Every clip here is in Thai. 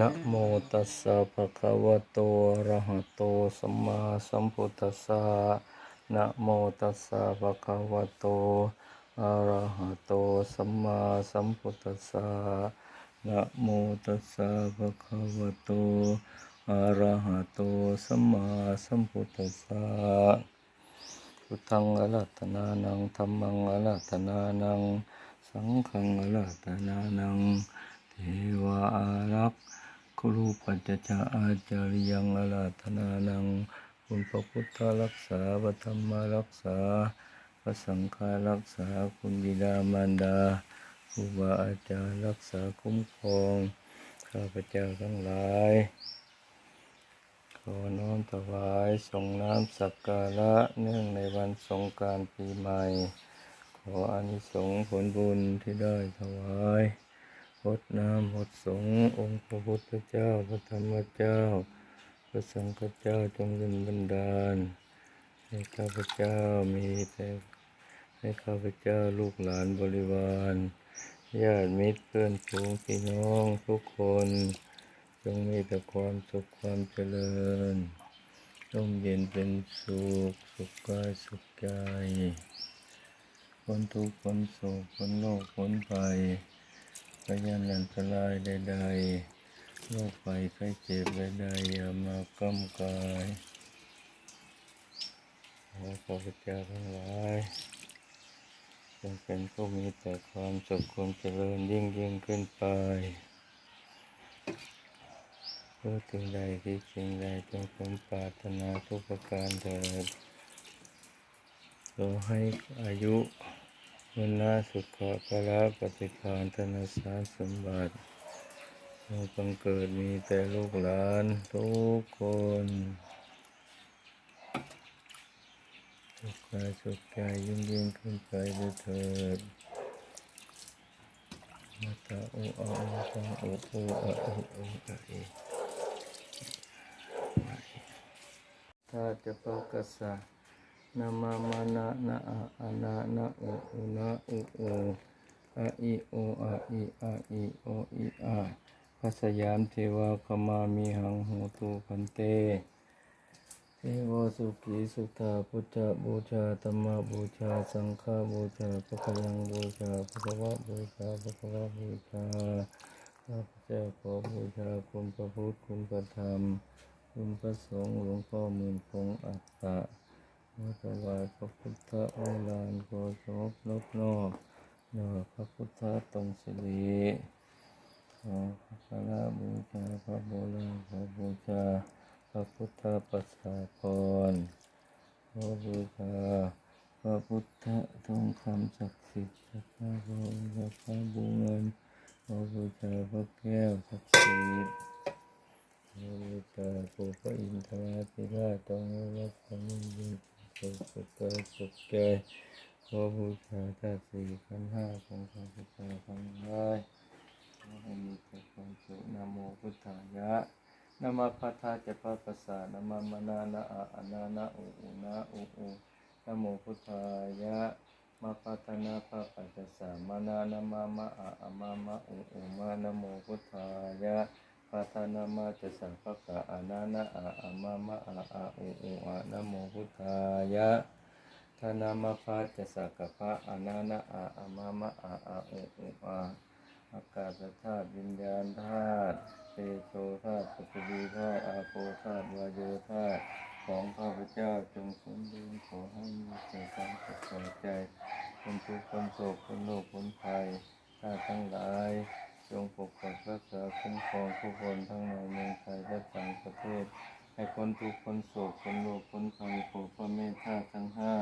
ตัสสะภะคะวะโตอะระหะโตสัมมาสัมพุทธัสสะนะโมตัสสะภะคะวะโตอะระหะโตสัมมาสัมพุทธัสสะนะโมตัสสะภะคะวะโตอะระหะโตสัมมาสัมพุทธัสสะพุทธังอรัตนานังธรรมังอรัตนานัง สังฆังอรัตนานัง เทวา ครูปัจจจาอาจาริยังอรัตนานังคุณพระพุทธรักษาพระธรรมรักษา พระสังฆารักษาคุณบิดามารดาครูบาอาจารย์รักษาคุ้มครองข้าพเจ้าทั้งหลายขอน้อมถวายส่งน้ำสักการะเนื่องในวันสงกานต์ปีใหม่ ขออานิสงส์ผลบุญที่ได้ถวาย พดน้ำพดสงองค์พระพุทธเจ้าพระธรรมเจ้า พระสงฆ์เจ้าจงเป็นบันดาล ให้ข้าพเจ้ามีแต่ให้ข้าพเจ้าลูกหลานบริวารญาติมิตรเพื่อนฝูงพี่น้องทุกคน จงมีแต่ความสุขความเจริญร่มเย็นเป็นสุขสุขกายสุขใจพ้นทุกข์พ้นโศกพ้นโรคพ้นภัย พยันอันตรายใดๆโรคภัยไข้เจ็บใดๆอย่ามากำกายขอข้าพเจ้าทั้งหลายจงเป็นผู้มีแต่ความสุขความเจริญยิ่งยิ่งขึ้นไปเพื่อถึงใดที่สิ่งใดจงสมปรารถนาทุกประการเถิดขอให้อายุ วันาสุขะพละปฏิภาณธนสารสมบัติจงบังเกิดมีแต่ลูกหลานทุกคนสุขกายสุขใจยิ่งยิ่งขึ้นไปด้วยเถิดมาตาโออาโอตังโอโออะโอโออะเอถ้าจะปะกะส นามามานะนะอะอะนะนะอุอุนะอุอุอะอิโออะอิอะอิโออิอะพัสยามเทวาขมามิหังโหตุพันเต เทวสุขีสุธาพุทธบูชาธรรมบูชา สังฆบูชาพระพยังบูชาพระวะบูชาพระวะบูชาข้าพเจ้าขอบูชาคุณพระพุทธคุณพระธรรม คุณพระสงฆ์หลวงพ่อหมื่นคงอัตตะ มาถวายพระพุทธโอฬารโกศลนบนอบนอพระพุทธตรงสิริขอพระคารบูชาพระโบราณขอบูชาพระพุทธประสาพรขอบูชาพระพุทธทองคำศักดิ์สิทธิ์สักการะองค์พระบูเงินขอบูชาพระแก้วศักดิ์สิทธิ์บูชาภูพระอินทราธิราชต้องรับความยินดี สุขสุขกายสุขใจขอบูชาธาตุสี่ขันห้าของข้าพเจ้าทั้งหลายขอให้มีแต่ความสุขนะโมพุทธายะนะมะพัทธาจะพะปัสสะนะมะมะนานะอะอนานะอุอุนะอุอุนะโมพุทธายะมะพัฒนาภะปัจจสามานานะมะมะอะอะมะมะอุอุมานะโมพุทธายะ ปัทานามาจะสังภกะอานานะอาอามามะอาอาอุอุอะนะโมพุทธายะธานามาพาจะสักพะอานานะอาอามามะอาอาอุอุอะอากาศธาตุวิญญาณธาตุเตโชธาตุปฐวีธาตุอาโปธาตุวายโยธาตุของข้าพเจ้าจงสมบูรณ์ขอให้มีแต่ความสุขใจคนทุกข์คนโศกคนโรคคนภัยธาทั้งหลาย จงปกปักรักษาคุ้มครองผู้คนทั้งในเมืองไทยและต่างประเทศ ให้คนทุกข์คนโศกคนโรคคนภัยโปรดพระเมตตาทั้งห้า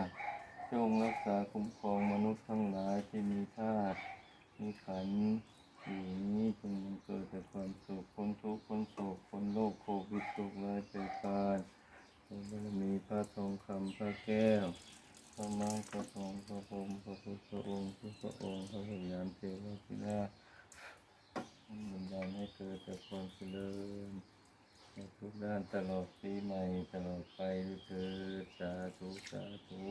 จงรักษาคุ้มครองมนุษย์ทั้งหลายที่มีธาตุมีขันอยู่นี้จงเกิดแต่ความสุขคนทุกข์คนโศกคนโรคโควิดตกร้ายไปการจงบารมีพระทองคำพระแก้วพระมังพระทองพระพรหมพระพุทธองค์พระองค์พระพยานเทวทิราช บันดาลให้เกิดแต่ความเจริญในทุกด้านตลอดปีใหม่ตลอดไปด้วยเถิดสาธุสาธุ